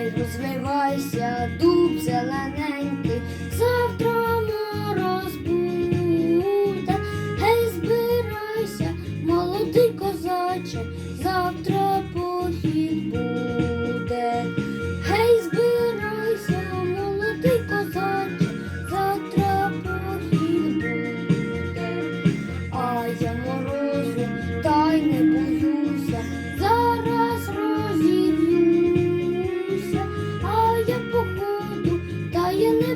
Давай розвивайся, дуб зелененький, завтра мороз буде. Гей, збирайся, молодий козаче, завтра. you know.